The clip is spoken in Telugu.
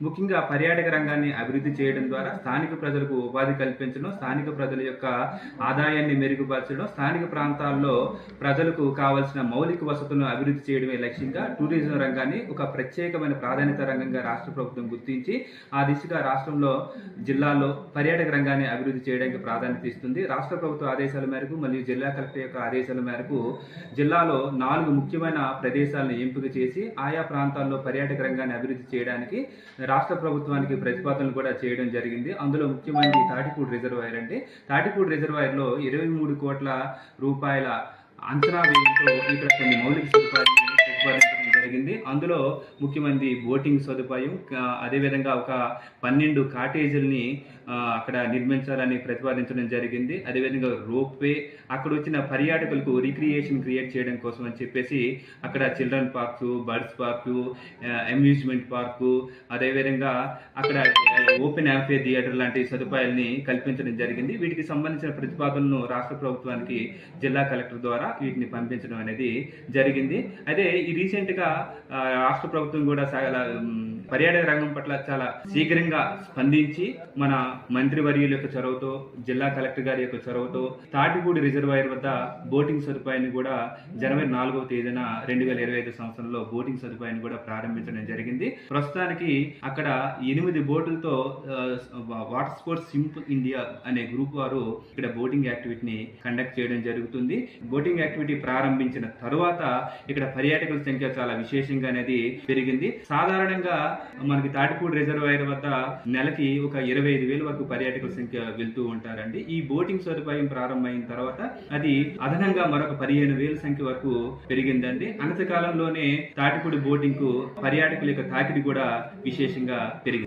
ముఖ్యంగా పర్యాటక రంగాన్ని అభివృద్ధి చేయడం ద్వారా స్థానిక ప్రజలకు ఉపాధి కల్పించడం స్థానిక ప్రజల యొక్క ఆదాయాన్ని మెరుగుపరచడం స్థానిక ప్రాంతాల్లో ప్రజలకు కావలసిన మౌలిక వసతులను అభివృద్ధి చేయడమే లక్ష్యంగా టూరిజం రంగాన్ని ఒక ప్రత్యేకమైన ప్రాధాన్యత రంగంగా రాష్ట్ర ప్రభుత్వం గుర్తించి ఆ దిశగా రాష్ట్రంలో జిల్లాలో పర్యాటక రంగాన్ని అభివృద్ధి చేయడానికి ప్రాధాన్యత ఇస్తుంది. రాష్ట్ర ప్రభుత్వ ఆదేశాల మేరకు మరియు జిల్లా కలెక్టర్ యొక్క ఆదేశాల మేరకు జిల్లాలో నాలుగు ముఖ్యమైన ప్రదేశాలను ఎంపిక చేసి ఆయా ప్రాంతాల్లో పర్యాటక రంగాన్ని అభివృద్ధి చేయడానికి రాష్ట్ర ప్రభుత్వానికి ప్రతిపాదనలు కూడా చేయడం జరిగింది. అందులో ముఖ్యమైనది తాటిపూడి రిజర్వాయర్ అండి. తాటిపూడి రిజర్వాయర్లో ఇరవై మూడు కోట్ల రూపాయల అంచనా వ్యయంతో ఇక్కడ కొన్ని మౌలిక సదుపాయాలు ప్రతిపాదించడం జరిగింది. అందులో ముఖ్యమైనది బోటింగ్ సదుపాయం అదేవిధంగా ఒక పన్నెండు కాటేజీల్ని అక్కడ నిర్మించాలని ప్రతిపాదించడం జరిగింది. అదేవిధంగా రోప్ వే అక్కడ వచ్చిన పర్యాటకులకు రిక్రియేషన్ క్రియేట్ చేయడం కోసం అని చెప్పేసి అక్కడ children parks birds park amusement park అదేవిధంగా అక్కడ ఓపెన్ యాంఫే థియేటర్ లాంటి సదుపాయాల్ని కల్పించడం జరిగింది. వీటికి సంబంధించిన ప్రతిపాదనలను రాష్ట్ర ప్రభుత్వానికి జిల్లా కలెక్టర్ ద్వారా వీటిని పంపించడం అనేది జరిగింది. అదే ఈ రీసెంట్గా రాష్ట్ర ప్రభుత్వం కూడా చాలా పర్యాటక రంగం పట్ల చాలా శీఘ్రంగా స్పందించి మన మంత్రివర్యుల యొక్క చొరవతో జిల్లా కలెక్టర్ గారి యొక్క చొరవతో తాటిపూడి రిజర్వాయర్ వద్ద బోటింగ్ సదుపాయాన్ని కూడా జనవరి నాలుగవ తేదీన రెండు వేల ఇరవై ఐదు సంవత్సరంలో బోటింగ్ సదుపాయాన్ని కూడా ప్రారంభించడం జరిగింది. ప్రస్తుతానికి అక్కడ ఎనిమిది బోటులతో వాటర్ స్పోర్ట్స్ సింపుల్ ఇండియా అనే గ్రూప్ వారు ఇక్కడ బోటింగ్ యాక్టివిటీని కండక్ట్ చేయడం జరుగుతుంది. బోటింగ్ యాక్టివిటీ ప్రారంభించిన తరువాత ఇక్కడ పర్యాటకుల సంఖ్య చాలా విశేషంగా అనేది పెరిగింది. సాధారణంగా మనకి తాటిపూడి రిజర్వాయర్ వద్ద నెలకి ఒక ఇరవై ఐదు వేల వరకు పర్యాటకుల సంఖ్య వెళ్తూ ఉంటారండి. ఈ బోటింగ్ సదుపాయం ప్రారంభమైన తర్వాత అది అదనంగా మరొక పదిహేను వేల సంఖ్య వరకు పెరిగిందండి. అనతి కాలంలోనే తాటిపూడి బోటింగ్కు పర్యాటకుల యొక్క తాకిడి కూడా విశేషంగా పెరిగింది.